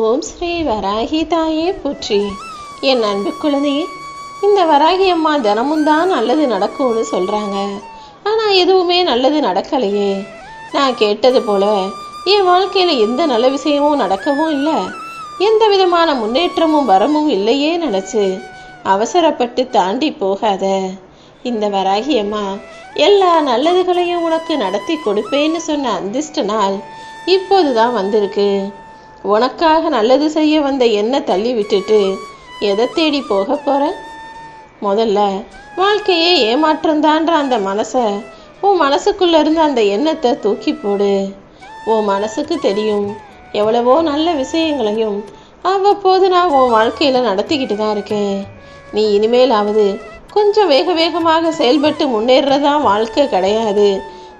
ஓம் ஸ்ரீ வராகி தாயே போற்றி. என் அன்பு குழந்தையே இந்த வராகி அம்மா தினமும் தான் நல்லது நடக்கும்னு சொல்கிறாங்க ஆனால் எதுவுமே நல்லது நடக்கலையே. நான் கேட்டது போல என் வாழ்க்கையில் எந்த நல்ல விஷயமும் நடக்கவும் இல்லை. எந்த விதமான முன்னேற்றமும் வரமும் இல்லையே நினச்சி அவசரப்பட்டு தாண்டி போகாத. இந்த வராகி அம்மா எல்லா நல்லதுகளையும் உனக்கு நடத்தி கொடுப்பேன்னு சொன்ன அந்திஷ்ட நாள் இப்போது தான் வந்திருக்கு. உனக்காக நல்லது செய்ய வந்த என்ன தள்ளி விட்டுட்டு எதை தேடி போக போற? முதல்ல வாழ்க்கையே ஏமாற்றம்தான்ற அந்த மனசை உன் மனசுக்குள்ள இருந்து அந்த எண்ணத்தை தூக்கி போடு. உன் மனசுக்கு தெரியும் எவ்வளவோ நல்ல விஷயங்களையும் அவ்வப்போது நான் உன் வாழ்க்கையில் நடத்திக்கிட்டு தான் இருக்கேன். நீ இனிமேலாவது கொஞ்சம் வேக வேகமாக செயல்பட்டு முன்னேறதா வாழ்க்கை கிடையாது.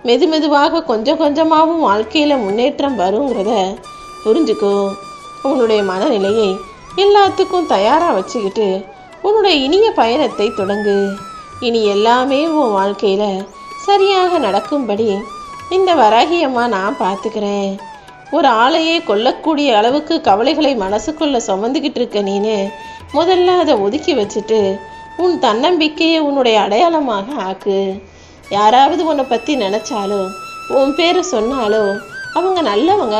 மெது மெதுவாக கொஞ்சம் கொஞ்சமாகவும் வாழ்க்கையில் முன்னேற்றம் வருங்கிறத புரிஞ்சுக்கோ. உன்னுடைய மனநிலையை எல்லாத்துக்கும் தயாராக வச்சுக்கிட்டு உன்னுடைய இனிய பயணத்தை தொடங்கு. இனி எல்லாமே உன் வாழ்க்கையில் சரியாக நடக்கும்படி இந்த வராகியம்மா நான் பார்த்துக்கிறேன். ஒரு ஆளையே கொல்லக்கூடிய அளவுக்கு கவலைகளை மனசுக்குள்ளே சுமந்துக்கிட்டு இருக்க நீனு முதல்ல அதை ஒதுக்கி வச்சுட்டு உன் தன்னம்பிக்கையை உன்னுடைய அடையாளமாக ஆக்கு. யாராவது உன்னை பற்றி நினச்சாலோ உன் பேரை சொன்னாலோ அவங்க நல்லவங்க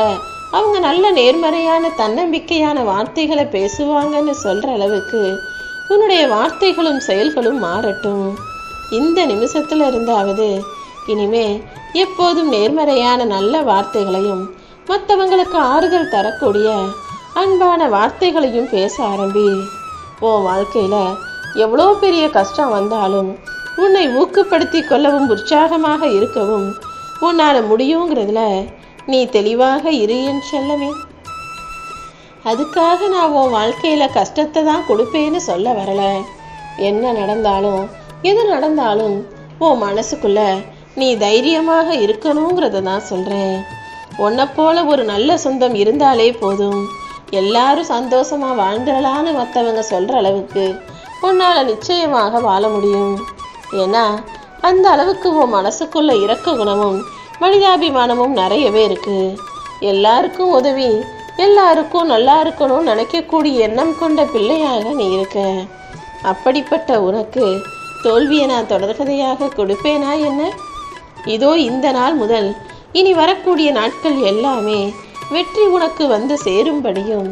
அவங்க நல்ல நேர்மறையான தன்னம்பிக்கையான வார்த்தைகளை பேசுவாங்கன்னு சொல்கிற அளவுக்கு உன்னுடைய வார்த்தைகளும் செயல்களும் மாறட்டும். இந்த நிமிஷத்துல இருந்தாவது இனிமே எப்போதும் நேர்மறையான நல்ல வார்த்தைகளையும் மற்றவங்களுக்கு ஆறுதல் தரக்கூடிய அன்பான வார்த்தைகளையும் பேச ஆரம்பி. உன் வாழ்க்கையில எவ்வளோ பெரிய கஷ்டம் வந்தாலும் உன்னை ஊக்கப்படுத்தி கொள்ளவும் உற்சாகமாக இருக்கவும் உன்னால் முடியுங்கிறதுல நீ தெளிவாக இரு என் செல்லமே. அதுக்காக நான் உன் வாழ்க்கையில கஷ்டத்தை தான் கொடுப்பேன்னு சொல்ல வரல. என்ன நடந்தாலும் எது நடந்தாலும் உன் மனசுக்குள்ள நீ தைரியமாக இருக்கணுங்கிறத தான் சொல்றேன். உன்னை போல ஒரு நல்ல சொந்தம் இருந்தாலே போதும். எல்லாரும் சந்தோஷமா வாழ்ந்துடலான்னு மற்றவங்க சொல்ற அளவுக்கு உன்னால நிச்சயமாக வாழ முடியும். ஏன்னா அந்த அளவுக்கு உன் மனசுக்குள்ள இறக்க குணமும் மனிதாபிமானமும் நிறையவே இருக்கு. எல்லாருக்கும் உதவி எல்லாருக்கும் நல்லா இருக்கணும்னு நினைக்கக்கூடிய எண்ணம் கொண்ட பிள்ளையாக நீ இருக்க. அப்படிப்பட்ட உனக்கு தோல்வியை நான் தொடர்கதையாக கொடுப்பேனா என்ன? இதோ இந்த நாள் முதல் இனி வரக்கூடிய நாட்கள் எல்லாமே வெற்றி உனக்கு வந்து சேரும்படியும்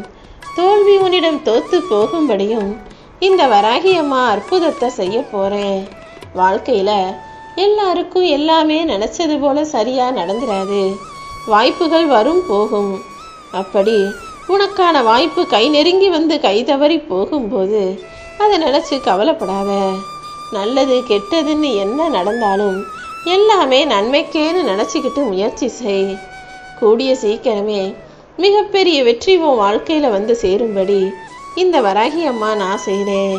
தோல்வி உன்னிடம் தோத்து போகும்படியும் இந்த வராகி அம்மா அற்புதத்தை செய்ய போகிறேன் வாழ்க்கையில் எல்லாருக்கும் எல்லாமே நினைச்சது போல சரியா நடந்துராது. வாய்ப்புகள் வரும் போகும். அப்படி உனக்கான வாய்ப்பு கை நெருங்கி வந்து கை தவறி போகும்போது அதை நினச்சி கவலைப்படாத. நல்லது கெட்டதுன்னு என்ன நடந்தாலும் எல்லாமே நன்மைக்கேன்னு நினச்சிக்கிட்டு முயற்சி செய். கூடிய சீக்கிரமே மிகப்பெரிய வெற்றி உன் வாழ்க்கையில் வந்து சேரும்படி இந்த வராகி அம்மா நான் செய்கிறேன்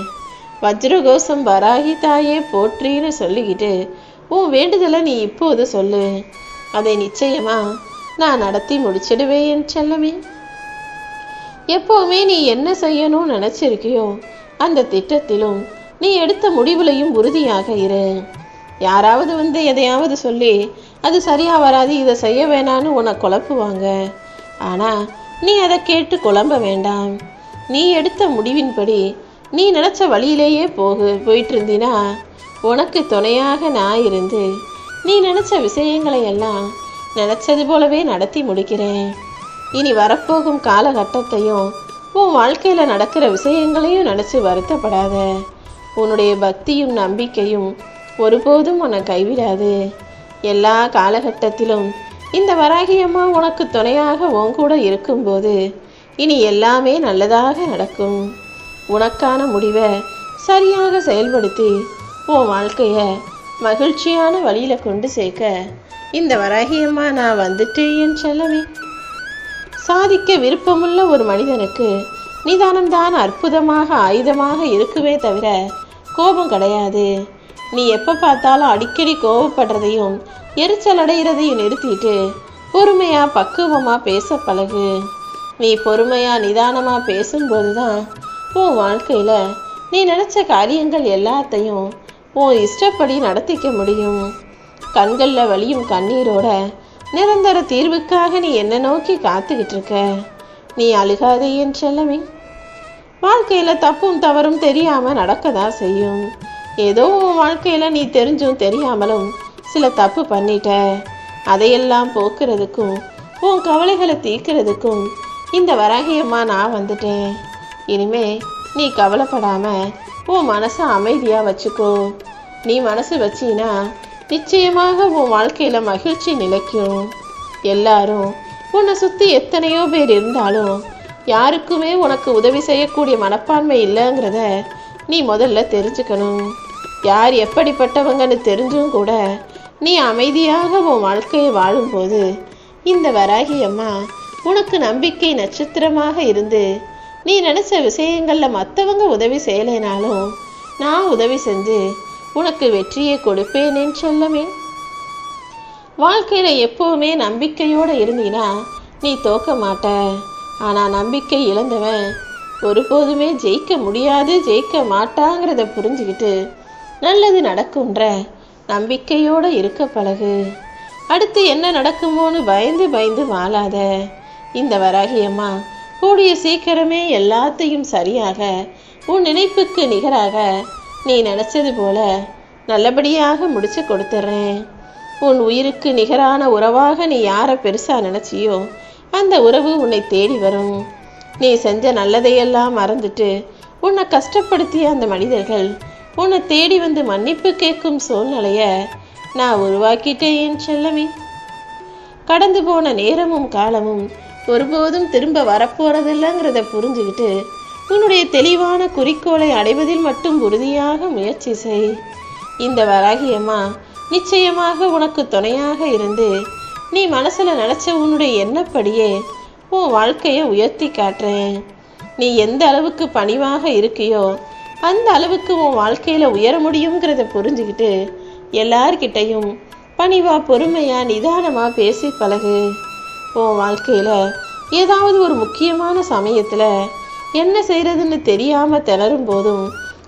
வஜ்ரகோசம் வராகி தாயே போற்றின்னு சொல்லிக்கிட்டு உன் வேண்டுதலை நீ இப்போது சொல்லு. அதை நிச்சயமா நான் நடத்தி முடிச்சிடுவேன் என் செல்லமே. எப்போவுமே நீ என்ன செய்யணும்னு நினச்சிருக்கியோ அந்த திட்டத்திலும் நீ எடுத்த முடிவுலையும் உறுதியாக இரு. யாராவது வந்து எதையாவது சொல்லி அது சரியா வராது இதை செய்ய வேணான்னு உன்னை குழப்புவாங்க. ஆனா நீ அதை கேட்டு குழம்ப வேண்டாம். நீ எடுத்த முடிவின்படி நீ நினைச்ச வழியிலேயே போகு போயிட்டு இருந்தினா உனக்கு துணையாக நான் இருந்து நீ நினச்ச விஷயங்களை எல்லாம் நினச்சது போலவே நடத்தி முடிக்கிறேன். இனி வரப்போகும் காலகட்டத்தையும் உன் வாழ்க்கையில் நடக்கிற விஷயங்களையும் நினச்சி வருத்தப்படாத. உன்னுடைய பக்தியும் நம்பிக்கையும் ஒருபோதும் உன்னை கைவிடாது. எல்லா காலகட்டத்திலும் இந்த வராகியம்மா உனக்கு துணையாக உன் கூட இருக்கும்போது இனி எல்லாமே நல்லதாக நடக்கும். உனக்கான முடிவை சரியாக செயல்படுத்தி உன் வாழ்க்கையை மகிழ்ச்சியான வழியில் கொண்டு சேர்க்க இந்த வராகியம்மா நான் வந்துட்டேன் என் செல்லமே. சாதிக்க விருப்பமுள்ள ஒரு மனிதனுக்கு நிதானம்தான் அற்புதமாக ஆயுதமாக இருக்குமே தவிர கோபம் கிடையாது. நீ எப்போ பார்த்தாலும் அடிக்கடி கோபப்படுறதையும் எரிச்சல் அடைகிறதையும் நிறுத்திட்டு பொறுமையாக பக்குவமாக பேச பழகு. நீ பொறுமையாக நிதானமாக பேசும்போது தான் உன் வாழ்க்கையில் நீ நினச்ச காரியங்கள் எல்லாத்தையும் உன் இஷ்டப்படி நடத்திக்க முடியும். கண்களில் வலியும் கண்ணீரோட நிரந்தர தீர்வுக்காக நீ என்ன நோக்கி காத்துக்கிட்டு இருக்க. நீ அழுகாதே என் செல்லமே. வாழ்க்கையில் தப்பும் தவறும் தெரியாமல் நடக்கதான் செய்யும். ஏதோ உன் வாழ்க்கையில் நீ தெரிஞ்சும் தெரியாமலும் சில தப்பு பண்ணிட்ட. அதையெல்லாம் போக்குறதுக்கும் உன் கவலைகளை தீர்க்கிறதுக்கும் இந்த வராகியம்மா நான் வந்துட்டேன். இனிமே நீ கவலைப்படாமல் உன் மனசை அமைதியாக வச்சுக்கோ. நீ மனசு வச்சினா நிச்சயமாக உன் வாழ்க்கையில் மகிழ்ச்சி நிலைக்கும். எல்லாரும் உன்னை சுற்றி எத்தனையோ பேர் இருந்தாலும் யாருக்குமே உனக்கு உதவி செய்யக்கூடிய மனப்பான்மை இல்லைங்கிறத நீ முதல்ல தெரிஞ்சுக்கணும். யார் எப்படிப்பட்டவங்கன்னு தெரிஞ்சும் கூட நீ அமைதியாக உன் வாழ்க்கையை வாழும்போது இந்த வராகி அம்மா உனக்கு நம்பிக்கை நட்சத்திரமாக இருந்து நீ நினச்ச விஷயங்களில் மற்றவங்க உதவி செய்யலைனாலும் நான் உதவி செஞ்சு உனக்கு வெற்றியை கொடுப்பேனேன்னு சொல்லமே வாழ்க்கையில் எப்போவுமே நம்பிக்கையோடு இருந்தீனா நீ தோக்க மாட்ட. ஆனால் நம்பிக்கை இழந்தவன் ஒருபோதுமே ஜெயிக்க முடியாது ஜெயிக்க மாட்டாங்கிறத புரிஞ்சுக்கிட்டு நல்லது நடக்கும்ன்ற நம்பிக்கையோடு இருக்க பழகு. அடுத்து என்ன நடக்குமோன்னு பயந்து பயந்து வாழாத இந்த வராகியம்மா. கூடிய சீக்கிரமே எல்லாத்தையும் சரியாக உன் நினைப்புக்கு நிகராக நீ நினச்சது போல நல்லபடியாக முடிச்சு கொடுத்துட்றேன் உன் உயிருக்கு நிகரான உறவாக நீ யாரை பெருசா நினைச்சியோ அந்த உறவு உன்னை தேடி வரும். நீ செஞ்ச நல்லதையெல்லாம் மறந்துட்டு உன்னை கஷ்டப்படுத்திய அந்த மனிதர்கள் உன்னை தேடி வந்து மன்னிப்பு கேட்கும் சூழ்நிலைய நான் உருவாக்கிட்டேன் செல்லமே. கடந்து போன நேரமும் காலமும் ஒருபோதும் திரும்ப வரப்போறதில்லைங்கிறத புரிஞ்சுக்கிட்டு உன்னுடைய தெளிவான குறிக்கோளை அடைவதில் மட்டும் உறுதியாக முயற்சி செய். இந்த வராகியம்மா நிச்சயமாக உனக்கு துணையாக இருந்து நீ மனசில் நினச்ச உன்னுடைய எண்ணப்படியே உன் வாழ்க்கையை உயர்த்தி காட்டுறேன். நீ எந்த அளவுக்கு பணிவாக இருக்கியோ அந்த அளவுக்கு உன் வாழ்க்கையில் உயர முடியுங்கிறத புரிஞ்சுக்கிட்டு எல்லார்கிட்டையும் பணிவா பொறுமையா நிதானமா பேசி பழகு. உன் வாழ்க்கையில் ஏதாவது ஒரு முக்கியமான சமயத்தில் என்ன செய்கிறதுன்னு தெரியாமல் திணறும் போதும்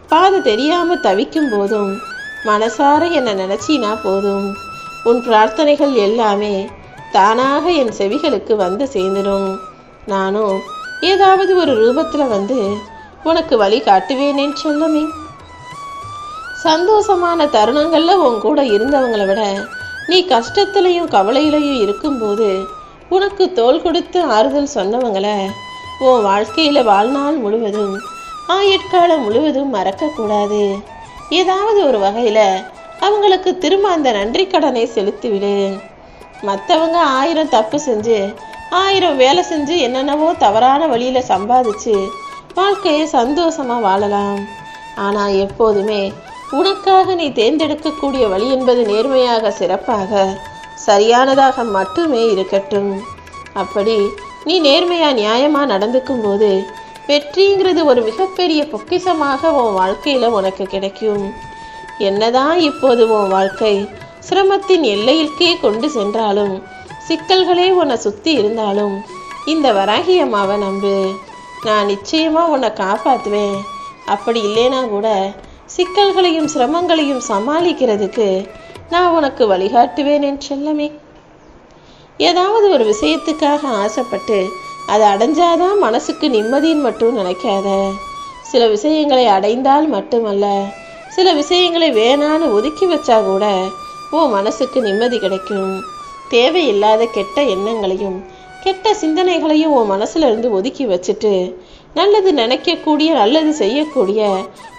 பாதை தெரியாமல் தவிக்கும் போதும் மனசார என்னை நினச்சினா போதும். உன் பிரார்த்தனைகள் எல்லாமே தானாக என் செவிகளுக்கு வந்து சேர்ந்துடும். நானும் ஏதாவது ஒரு ரூபத்தில் வந்து உனக்கு வழி காட்டுவேனேன்னு சொல்லமே. சந்தோஷமான தருணங்களில் உன் கூட இருந்தவங்களை விட நீ கஷ்டத்திலையும் கவலையிலையும் இருக்கும்போது உனக்கு தோல் கொடுத்து ஆறுதல் சொன்னவங்கள உன் வாழ்க்கையில் வாழ்நாள் முழுவதும் ஆயுட்காலம் முழுவதும் மறக்கக்கூடாது. ஏதாவது ஒரு வகையில் அவங்களுக்கு திரும்ப அந்த நன்றி கடனை செலுத்திவிடு. மற்றவங்க ஆயிரம் தப்பு செஞ்சு ஆயிரம் வேலை செஞ்சு என்னென்னவோ தவறான வழியில் சம்பாதிச்சு வாழ்க்கையை சந்தோஷமா வாழலாம். ஆனால் எப்போதுமே உனக்காக நீ தேர்ந்தெடுக்கக்கூடிய வழி என்பது நேர்மையாக சிறப்பாக சரியானதாக மட்டுமே இருக்கட்டும். அப்படி நீ நேர்மையா நியாயமாக நடந்துக்கும் போது வெற்றிங்கிறது ஒரு மிகப்பெரிய பொக்கிஷமாக உன் வாழ்க்கையில் உனக்கு கிடைக்கும். என்னதான் இப்போது உன் வாழ்க்கை சிரமத்தின் எல்லையிற்கே கொண்டு சென்றாலும் சிக்கல்களே உன்னை சுத்தி இருந்தாலும் இந்த வராகி அம்மாவை நம்பு. நான் நிச்சயமாக உன்னை காப்பாற்றுவேன் அப்படி இல்லைனா கூட சிக்கல்களையும் சிரமங்களையும் சமாளிக்கிறதுக்கு நான் உனக்கு வழிகாட்டுவேன் என் செல்லமே. ஏதாவது ஒரு விஷயத்துக்காக ஆசைப்பட்டு அதை அடைஞ்சாதான் மனசுக்கு நிம்மதின்னு மட்டும் நினைக்காத. சில விஷயங்களை அடைந்தால் மட்டுமல்ல சில விஷயங்களை வேணான்னு ஒதுக்கி வச்சா கூட உன் மனசுக்கு நிம்மதி கிடைக்கும். தேவையில்லாத கெட்ட எண்ணங்களையும் கெட்ட சிந்தனைகளையும் உன் மனசுல இருந்து ஒதுக்கி வச்சுட்டு நல்லது நினைக்கக்கூடிய நல்லது செய்யக்கூடிய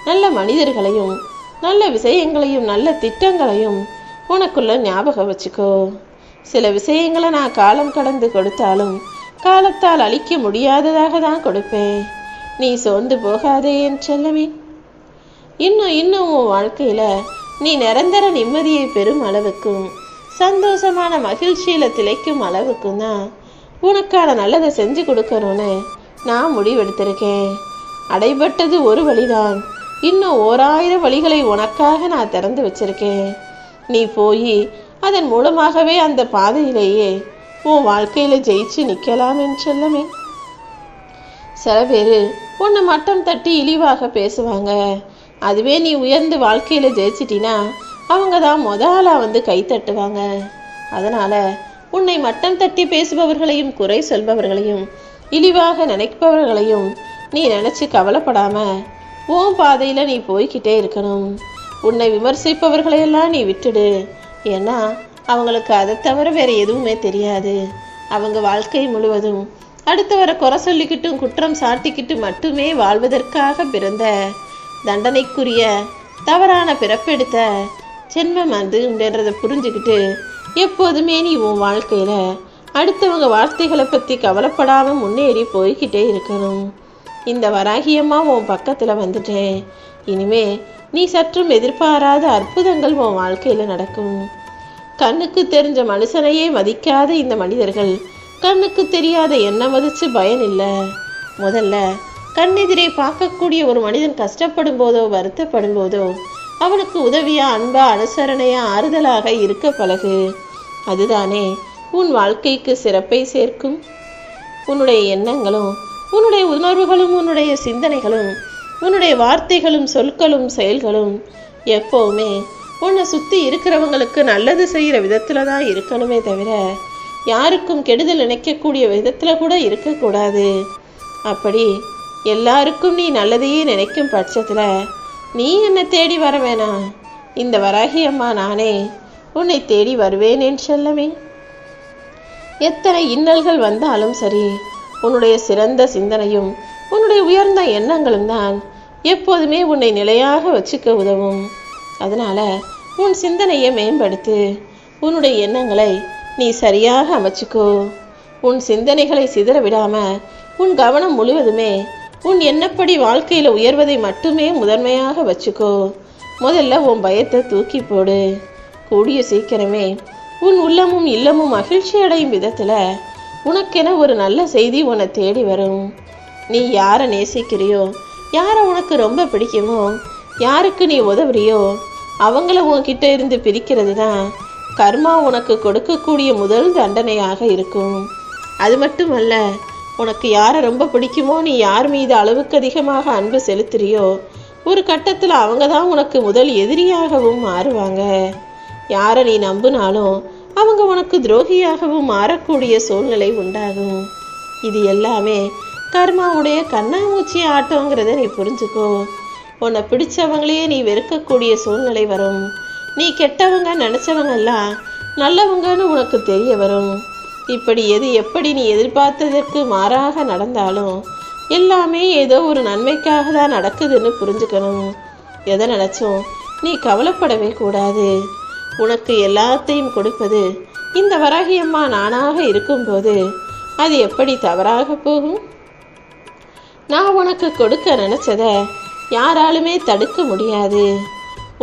நல்ல மனிதர்களையும் நல்ல விஷயங்களையும் நல்ல திட்டங்களையும் உனக்குள்ள ஞாபகம் வச்சுக்கோ. சில விஷயங்களை நான் காலம் கடந்து கொடுத்தாலும் காலத்தால் அழிக்க முடியாததாக தான் கொடுப்பேன். நீ சோர்ந்து போகாதே என் செல்லமே. இன்னும் இன்னும் உன் வாழ்க்கையில நீ நிரந்தர நிம்மதியை பெறும் அளவுக்கும் சந்தோஷமான மகிழ்ச்சியில திளைக்கும் அளவுக்கும் தான் உனக்கான நல்லதை செஞ்சு கொடுக்கணும்னு நான் முடிவெடுத்திருக்கேன். அடைபட்டது ஒரு வழிதான். இன்னும் ஓராயிரம் வழிகளை உனக்காக நான் திறந்து வச்சிருக்கேன். நீ போய் அதன் மூலமாகவே அந்த பாதையிலேயே உன் வாழ்க்கையில ஜெயிச்சு நிக்கலாம் என் சில பேர் உன்னை மட்டம் தட்டி இழிவாக பேசுவாங்க. அதுவே நீ உயர்ந்து வாழ்க்கையில ஜெயிச்சிட்டினா அவங்க தான் முதலாக வந்து கை தட்டுவாங்க. அதனால உன்னை மட்டம் தட்டி பேசுபவர்களையும் குறை சொல்பவர்களையும் இழிவாக நினைப்பவர்களையும் நீ நினைச்சு கவலைப்படாம உன் பாதையில நீ போய்கிட்டே இருக்கணும். உன்னை விமர்சிப்பவர்களையெல்லாம் நீ விட்டுடு. ஏன்னா அவங்களுக்கு அதை தவிர வேற எதுவுமே தெரியாது. அவங்க வாழ்க்கை முழுவதும் அடுத்தவரை குறை சொல்லிக்கிட்டும் குற்றம் சாட்டிக்கிட்டு மட்டுமே வாழ்வதற்காக பிறந்த தண்டனைக்குரிய தவறான பிறப்பெடுத்த ஜென்மம் அதுன்றதை புரிஞ்சுக்கிட்டு எப்போதுமே நீ உன் வாழ்க்கையில் அடுத்தவங்க வார்த்தைகளை பற்றி கவலைப்படாமல் முன்னேறி போய்கிட்டே இருக்கணும். இந்த வராகியம்மா உன் பக்கத்தில் வந்துட்டேன். இனிமே நீ சற்றும் எதிர்பாராத அற்புதங்கள் உன் வாழ்க்கையில் நடக்கும். கண்ணுக்கு தெரிஞ்ச மனுஷனையே மதிக்காத இந்த மனிதர்கள் கண்ணுக்கு தெரியாத என்ன மதிச்சு பயன் இல்லை. முதல்ல கண்ணெதிரே பார்க்கக்கூடிய ஒரு மனிதன் கஷ்டப்படும் போதோ வருத்தப்படும் போதோ அவனுக்கு உதவியா அன்பா அனுசரணையா ஆறுதலாக இருக்க பழகு. அதுதானே உன் வாழ்க்கைக்கு சிறப்பை சேர்க்கும். உன்னுடைய எண்ணங்களும் உன்னுடைய உணர்வுகளும் உன்னுடைய சிந்தனைகளும் உன்னுடைய வார்த்தைகளும் சொற்களும் செயல்களும் எப்போவுமே உன்னை சுற்றி இருக்கிறவங்களுக்கு நல்லது செய்கிற விதத்தில் தான் இருக்கணுமே தவிர யாருக்கும் கெடுதல் நினைக்கக்கூடிய விதத்தில் கூட இருக்கக்கூடாது. அப்படி எல்லாருக்கும் நீ நல்லதையே நினைக்கும் பட்சத்தில் நீ என்னை தேடி வர வேணாம் இந்த வராகி அம்மா நானே உன்னை தேடி வருவேனேன் செல்லமே. எத்தனை இன்னல்கள் வந்தாலும் சரி உன்னுடைய சிறந்த சிந்தனையும் உன்னுடைய உயர்ந்த எண்ணங்களும் தான் எப்போதுமே உன்னை நிலையாக வச்சுக்க உதவும். அதனால உன் சிந்தனையை மேம்படுத்து உன்னுடைய எண்ணங்களை நீ சரியாக அமைச்சுக்கோ. உன் சிந்தனைகளை சிதற விடாம உன் கவனம் முழுவதுமே உன் எண்ணப்படி வாழ்க்கையில் உயர்வதை மட்டுமே முதன்மையாக வச்சுக்கோ. முதல்ல உன் பயத்தை தூக்கி போடு. கூடிய சீக்கிரமே உன் உள்ளமும் இல்லமும் மகிழ்ச்சி அடையும் விதத்தில் உனக்கென ஒரு நல்ல செய்தி உன்னை தேடி வரும். நீ யாரை நேசிக்கிறியோ? யாரை உனக்கு ரொம்ப பிடிக்குமோ? யாருக்கு நீ உதவுறியோ? அவங்கள உன்கிட்ட இருந்து பிரிக்கிறது தான் கர்மா உனக்கு கொடுக்கக்கூடிய முதல் தண்டனையாக இருக்கும். அது மட்டுமல்ல உனக்கு யாரை ரொம்ப பிடிக்குமோ நீ யார் மீது அளவுக்கு அதிகமாக அன்பு செலுத்துறியோ ஒரு கட்டத்தில் அவங்க தான் உனக்கு முதல் எதிரியாகவும் மாறுவாங்க. யாரை நீ நம்பினாலும் அவங்க உனக்கு துரோகியாகவும் மாறக்கூடிய சூழ்நிலை உண்டாகும். இது எல்லாமே கர்மாவுடைய கண்ணாமூச்சி ஆட்டோங்கிறத நீ புரிஞ்சுக்கோ. உன்னை பிடிச்சவங்களையே நீ வெறுக்கக்கூடிய சூழ்நிலை வரும். நீ கெட்டவங்க நினச்சவங்க எல்லாம் நல்லவங்கன்னு உனக்கு தெரிய வரும். இப்படி எது எப்படி நீ எதிர்பார்த்ததற்கு மாறாக நடந்தாலும் எல்லாமே ஏதோ ஒரு நன்மைக்காக தான் நடக்குதுன்னு புரிஞ்சுக்கணும். எதை நினச்சும் நீ கவலைப்படவே கூடாது. உனக்கு எல்லாத்தையும் கொடுப்பது இந்த வராகியம்மா நானாக இருக்கும்போது அது எப்படி தவறாக போகும்? நான் உனக்கு கொடுக்க நினச்சத யாராலுமே தடுக்க முடியாது.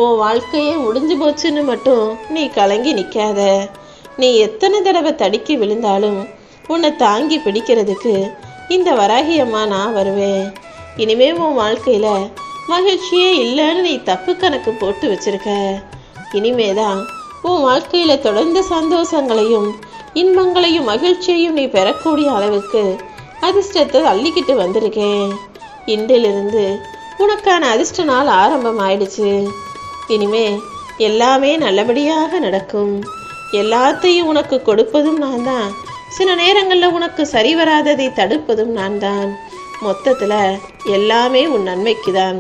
உன் வாழ்க்கையே முடிஞ்சு போச்சுன்னு மட்டும் நீ கலங்கி நிற்காத நீ எத்தனை தடவை தடுக்கி விழுந்தாலும் உன்னை தாங்கி பிடிக்கிறதுக்கு இந்த வராகியம்மா நான் வருவேன். இனிமே உன் வாழ்க்கையில் மகிழ்ச்சியே இல்லைன்னு நீ தப்பு கணக்கு போட்டு வச்சிருக்க. இனிமேதான் உன் வாழ்க்கையில் தொடர்ந்து சந்தோஷங்களையும் இன்பங்களையும் மகிழ்ச்சியையும் நீ பெறக்கூடிய அளவுக்கு அதிர்ஷ்டத்தை அள்ளிக்கிட்டு வந்திருக்கேன். இன்றிலிருந்து உனக்கான அதிர்ஷ்ட நாள் ஆரம்பம் ஆயிடுச்சு இனிமே எல்லாமே நல்லபடியாக நடக்கும். எல்லாத்தையும் உனக்கு கொடுப்பதும் நான் தான் சில நேரங்களில் உனக்கு சரி வராததை தடுப்பதும் நான் தான் மொத்தத்தில் எல்லாமே உன் நன்மைக்கு தான்